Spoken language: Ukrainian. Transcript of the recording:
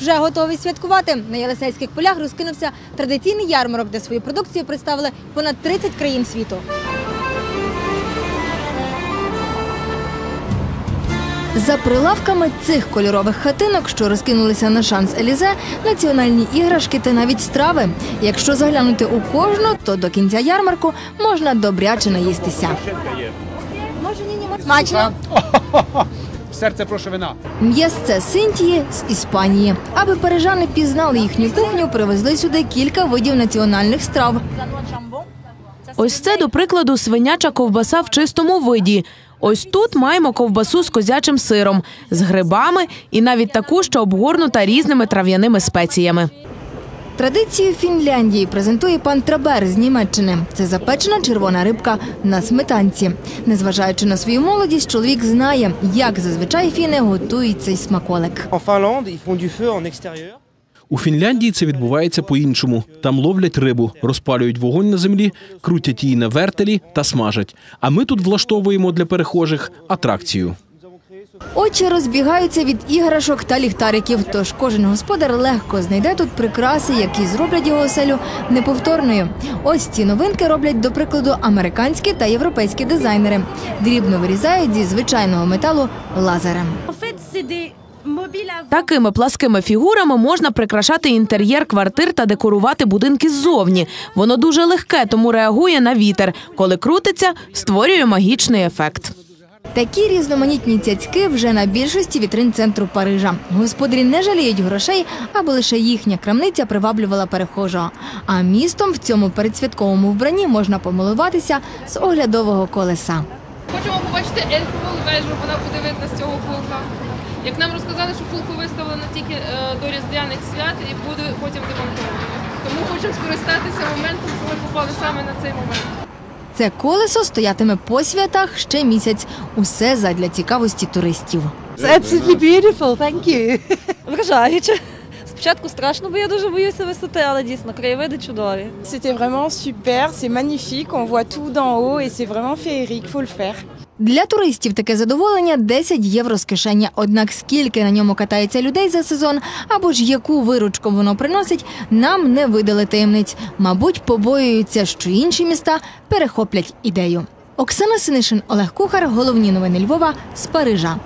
вже готові святкувати. На Єлисейських полях розкинувся традиційний ярмарок, де свою продукцію представили понад 30 країн світу. За прилавками цих кольорових хатинок, що розкинулися на шанс Елізе, національні іграшки та навіть страви. Якщо заглянути у кожну, то до кінця ярмарку можна добряче наїстися. Смачно. Серце прошу вина. М'ясце Синтії з Іспанії. Аби парижани пізнали їхню кухню, привезли сюди кілька видів національних страв. Ось це, до прикладу, свиняча ковбаса в чистому виді. Ось тут маємо ковбасу з козячим сиром, з грибами і навіть таку, що обгорнута різними трав'яними спеціями. Традицію Фінляндії презентує пан Трабер з Німеччини. Це запечена червона рибка на сметанці. Незважаючи на свою молодість, чоловік знає, як зазвичай фіни готують цей смаколик. У Фінляндії це відбувається по-іншому. Там ловлять рибу, розпалюють вогонь на землі, крутять її на вертелі та смажать. А ми тут влаштовуємо для перехожих атракцію. Очі розбігаються від іграшок та ліхтариків, тож кожен господар легко знайде тут прикраси, які зроблять його оселю неповторною. Ось ці новинки роблять, до прикладу, американські та європейські дизайнери. Дрібно вирізають зі звичайного металу лазером. Такими пласкими фігурами можна прикрашати інтер'єр квартир та декорувати будинки ззовні. Воно дуже легке, тому реагує на вітер. Коли крутиться, створює магічний ефект. Такі різноманітні цяцьки вже на більшості вітрин центру Парижа. Господарі не жаліють грошей, аби лише їхня крамниця приваблювала перехожого. А містом в цьому передсвятковому вбранні можна помилуватися з оглядового колеса. Хочемо побачити ельфову вежу, вона буде видна з цього полка. Як нам розказали, що полку виставлено тільки е, до різдвяних свят і буде потім демонтовано. Тому хочемо скористатися моментом, що ми попали саме на цей момент. Це колесо стоятиме по святах ще місяць. Усе задля цікавості туристів. Це absolutely beautiful, thank you. Вражаюче. Спочатку страшно, бо я дуже боюся висоти, але дійсно краєвиди чудові. C'était vraiment super, c'est magnifique, on voit tout d'en haut et c'est vraiment féerique, faut le faire. Для туристів таке задоволення 10 євро з кишені. Однак скільки на ньому катається людей за сезон, або ж яку виручку воно приносить, нам не видали таємниць. Мабуть, побоюються, що інші міста перехоплять ідею. Оксана Синишин, Олег Кухар. Головні новини Львова з Парижа.